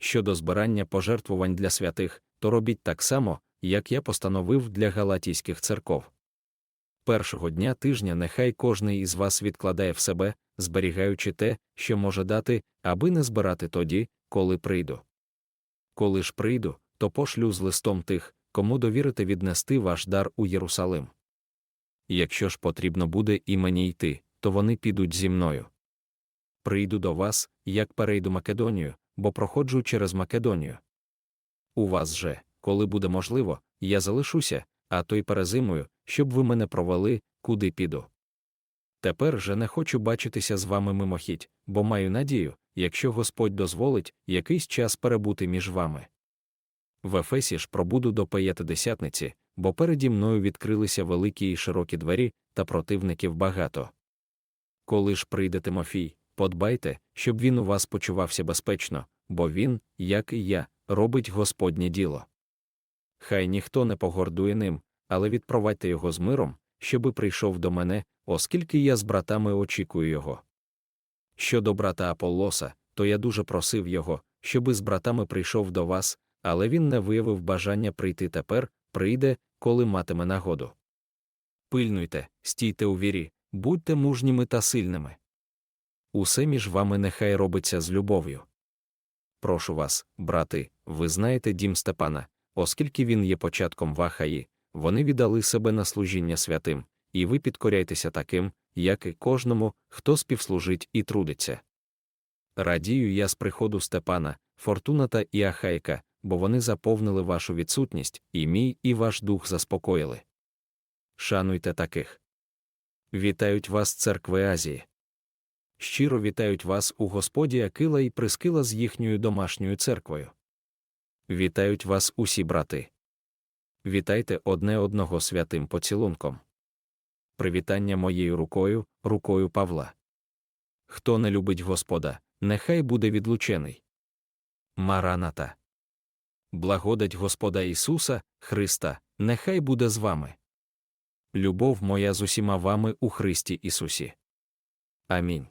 щодо збирання пожертвувань для святих, то робіть так само, як я постановив для галатійських церков. Першого дня тижня нехай кожний із вас відкладає в себе, зберігаючи те, що може дати, аби не збирати тоді, коли прийду. Коли ж прийду, то пошлю з листом тих, кому довірите віднести ваш дар у Єрусалим. Якщо ж потрібно буде і мені йти, то вони підуть зі мною. Прийду до вас, як перейду Македонію, бо проходжу через Македонію. У вас же, коли буде можливо, я залишуся, а то й перезимую, щоб ви мене провели, куди піду. Тепер же не хочу бачитися з вами мимохідь, бо маю надію, якщо Господь дозволить якийсь час перебути між вами. В Ефесі ж пробуду до п'ятидесятниці, бо переді мною відкрилися великі і широкі двері, та противників багато. Коли ж прийде Тимофій, подбайте, щоб він у вас почувався безпечно, бо він, як і я, робить Господнє діло. Хай ніхто не погордує ним, але відпровадьте його з миром, щоби прийшов до мене, оскільки я з братами очікую його. Щодо брата Аполлоса, то я дуже просив його, щоби з братами прийшов до вас, але він не виявив бажання прийти тепер, прийде, коли матиме нагоду. Пильнуйте, стійте у вірі, будьте мужніми та сильними. Усе між вами нехай робиться з любов'ю. Прошу вас, брати, ви знаєте дім Степана, оскільки він є початком вахаї, вони віддали себе на служіння святим, і ви підкоряйтеся таким, як і кожному, хто співслужить і трудиться. Радію я з приходу Степана, Фортуната і Ахайка, бо вони заповнили вашу відсутність, і мій, і ваш дух заспокоїли. Шануйте таких. Вітають вас церкви Азії. Щиро вітають вас у Господі Акила і Прискила з їхньою домашньою церквою. Вітають вас усі брати. Вітайте одне одного святим поцілунком. Привітання моєю рукою, рукою Павла. Хто не любить Господа, нехай буде відлучений. Мараната. Благодать Господа Ісуса, Христа, нехай буде з вами. Любов моя з усіма вами у Христі Ісусі. Амінь.